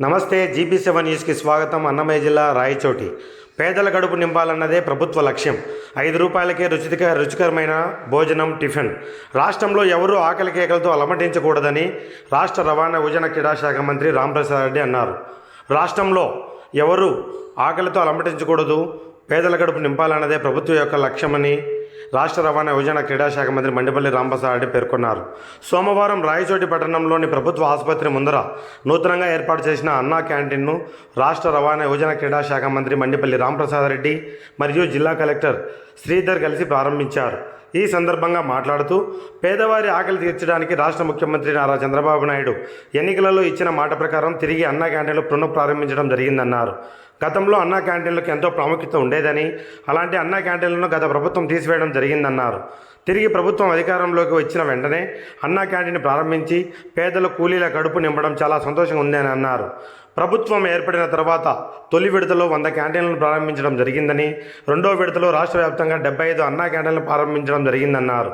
నమస్తే GP seven న్యూస్కి స్వాగతం. అన్నమయ్య జిల్లా రాయచోటి. పేదల గడుపు నింపాలన్నదే ప్రభుత్వ లక్ష్యం. ఐదు రూపాయలకే రుచిక రుచికరమైన భోజనం టిఫిన్. రాష్ట్రంలో ఎవరూ ఆకలి కేకలతో అలమటించకూడదని రాష్ట్ర రవాణా ఉజన క్రీడా శాఖ మంత్రి రాంప్రసాద్ రెడ్డి అన్నారు. రాష్ట్రంలో ఎవరు ఆకలితో అలమటించకూడదు. పేదల గడుపు నింపాలన్నదే ప్రభుత్వం యొక్క లక్ష్యమని రాష్ట్ర రవాణా యువజన క్రీడా శాఖ మంత్రి మండిపల్లి రాంప్రసాద్ రెడ్డి పేర్కొన్నారు. సోమవారం రాయచోటి పట్టణంలోని ప్రభుత్వ ఆసుపత్రి ముందర నూతనంగా ఏర్పాటు చేసిన అన్నా క్యాంటీన్ను రాష్ట్ర రవాణా యువజన క్రీడా శాఖ మంత్రి మండిపల్లి రాంప్రసాద్ రెడ్డి మరియు జిల్లా కలెక్టర్ శ్రీధర్ కలిసి ప్రారంభించారు. ఈ సందర్భంగా మాట్లాడుతూ పేదవారి ఆకలి తీర్చడానికి రాష్ట్ర ముఖ్యమంత్రి నారా చంద్రబాబు నాయుడు ఎన్నికలలో ఇచ్చిన మాట ప్రకారం తిరిగి అన్నా క్యాంటీన్లు పునఃప్రారంభించడం జరిగిందన్నారు. గతంలో అన్నా క్యాంటీన్లకు ఎంతో ప్రాముఖ్యత ఉండేదని అలాంటి అన్నా క్యాంటీన్లను గత ప్రభుత్వం తీసివేయడం జరిగిందన్నారు. తిరిగి ప్రభుత్వం అధికారంలోకి వచ్చిన వెంటనే అన్నా క్యాంటీన్ ప్రారంభించి పేదల కూలీల కడుపు నింపడం చాలా సంతోషంగా ఉందని అన్నారు. ప్రభుత్వం ఏర్పడిన తర్వాత తొలి విడతలో వంద క్యాంటీన్లను ప్రారంభించడం జరిగిందని రెండో విడతలో రాష్ట్ర వ్యాప్తంగా డెబ్బై ఐదు అన్నా క్యాంటీన్లు ప్రారంభించడం జరిగిందన్నారు.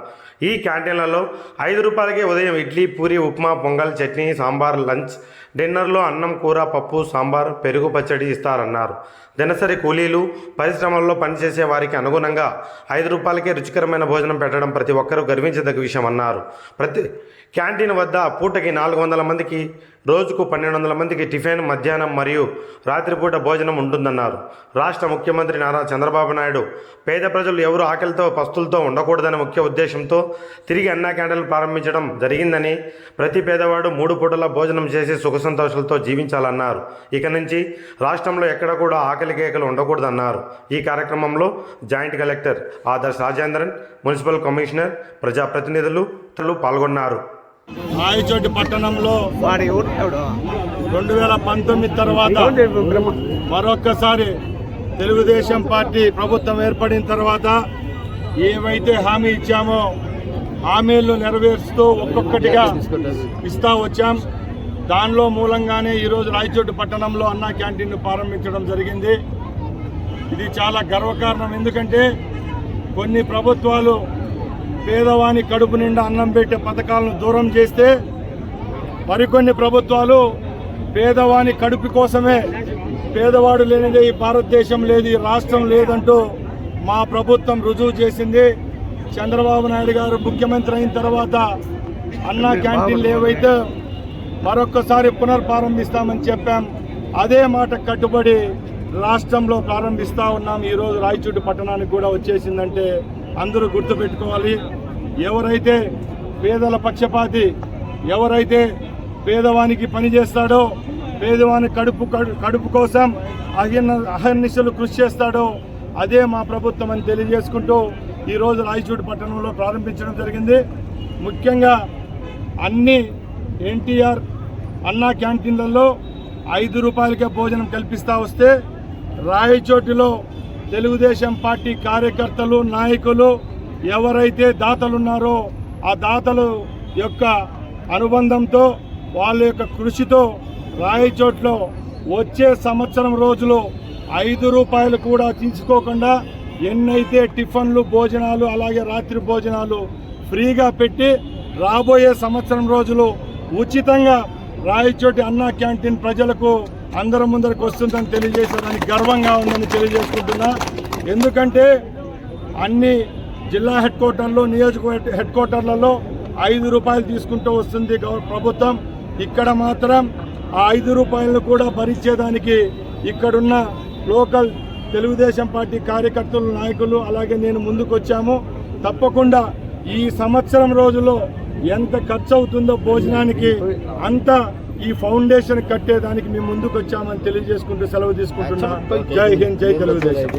ఈ క్యాంటీన్లలో ఐదు రూపాయలకే ఉదయం ఇడ్లీ పూరి ఉప్మా పొంగల్ చట్నీ సాంబార్ లంచ్ డిన్నర్లో అన్నం కూర పప్పు సాంబార్ పెరుగు పచ్చడి ఇస్తారన్నారు. దినసరి కూలీలు పరిశ్రమల్లో పనిచేసే వారికి అనుగుణంగా ఐదు రూపాయలకే రుచికరమైన భోజనం పెట్టడం ప్రతి ఒక్కరూ గర్వించదగ్గ విషయం అన్నారు. ప్రతి క్యాంటీన్ వద్ద పూటకి నాలుగు వందల మందికి రోజుకు పన్నెండు వందల మందికి టిఫిన్ మధ్యాహ్నం మరియు రాత్రిపూట భోజనం ఉంటుందన్నారు. రాష్ట్ర ముఖ్యమంత్రి నారా చంద్రబాబు నాయుడు పేద ప్రజలు ఎవరు ఆకలితో పస్తులతో ఉండకూడదనే ముఖ్య ఉద్దేశంతో తిరిగి అన్నా క్యాంటీన్లు ప్రారంభించడం జరిగిందని ప్రతి పేదవాడు మూడు పూటల భోజనం చేసి సుఖ సంతోషాలతో జీవించాలన్నారు. ఇక నుంచి రాష్ట్రంలో ఎక్కడ కూడా ఆకలి కేకలు ఉండకూడదన్నారు. ఈ కార్యక్రమంలో joint collector Adarsh Rajendran municipal commissioner ప్రజాప్రతినిధులు పాల్గొన్నారు. రాయచోటి పట్టణంలో? రెండు వేల పంతొమ్మిది తర్వాత? మరొక్కసారి తెలుగుదేశం పార్టీ ప్రభుత్వం ఏర్పడిన తర్వాత ఏవైతే హామీ ఇచ్చామో హామీలు నెరవేరుస్తూ ఒక్కొక్కటిగా ఇస్తా వచ్చాం దానిలో మూలంగానే ఈరోజు రాయచోటి పట్టణంలో అన్నా క్యాంటీన్ను ప్రారంభించడం జరిగింది ఇది చాలా గర్వకారణం ఎందుకంటే కొన్ని ప్రభుత్వాలు పేదవాని కడుపు నిండా అన్నం పెట్టే పథకాలను దూరం చేస్తే మరికొన్ని ప్రభుత్వాలు పేదవాని కడుపు కోసమే పేదవాడు లేనిదే ఈ భారతదేశం లేదు ఈ రాష్ట్రం లేదంటూ మా ప్రభుత్వం రుజువు చేసింది. చంద్రబాబు నాయుడు గారు ముఖ్యమంత్రి అయిన తర్వాత అన్నా క్యాంటీన్లు ఏవైతే మరొక్కసారి పునర్ప్రారంభిస్తామని చెప్పాం అదే మాట కట్టుబడి రాష్ట్రంలో ప్రారంభిస్తా ఉన్నాం. ఈరోజు రాయచూటి పట్టణానికి కూడా వచ్చేసిందంటే అందరూ గుర్తుపెట్టుకోవాలి. ఎవరైతే పేదల పక్షపాతి ఎవరైతే పేదవానికి పని చేస్తాడో పేదవాని కడుపు కడు- కడుపు కోసం అహిన అహర్నిశలు కృషి చేస్తాడో అదే మా ప్రభుత్వం అని తెలియజేసుకుంటూ ఈరోజు రాయచూడు పట్టణంలో ప్రారంభించడం జరిగింది. ముఖ్యంగా అన్ని ఎన్టీఆర్ అన్నా క్యాంటీన్లలో ఐదు రూపాయలకే భోజనం కల్పిస్తా వస్తే రాయచోటిలో తెలుగుదేశం పార్టీ కార్యకర్తలు నాయకులు ఎవరైతే దాతలు ఉన్నారో ఆ దాతలు యొక్క అనుబంధంతో వాళ్ళ యొక్క కృషితో రాయచోట్లో వచ్చే సంవత్సరం రోజులు ఐదు రూపాయలు కూడా తీసుకోకుండా ఎన్నైతే టిఫన్లు భోజనాలు అలాగే రాత్రి భోజనాలు ఫ్రీగా పెట్టి రాబోయే సంవత్సరం రోజులు ఉచితంగా రాయచోటి అన్నా క్యాంటీన్ ప్రజలకు అందరం ముందరకు వస్తుందని తెలియజేసేదానికి గర్వంగా ఉందని తెలియజేసుకుంటున్నా. ఎందుకంటే అన్ని జిల్లా హెడ్ క్వార్టర్లో నియోజక హెడ్ క్వార్టర్లలో ఐదు రూపాయలు తీసుకుంటూ వస్తుంది ప్రభుత్వం. ఇక్కడ మాత్రం ఆ ఐదు రూపాయలను కూడా భరించేదానికి ఇక్కడున్న లోకల్ తెలుగుదేశం పార్టీ కార్యకర్తలు నాయకులు అలాగే నేను ముందుకు వచ్చాము తప్పకుండా ఈ సంవత్సరం రోజుల్లో ఎంత ఖర్చు అవుతుందో భోజనానికి అంత ఈ ఫౌండేషన్ కట్టేదానికి మేము ముందుకు వచ్చామని తెలియజేసుకుంటూ సెలవు తీసుకుంటున్నా. జై హింద్ జై తెలుగుదేశం.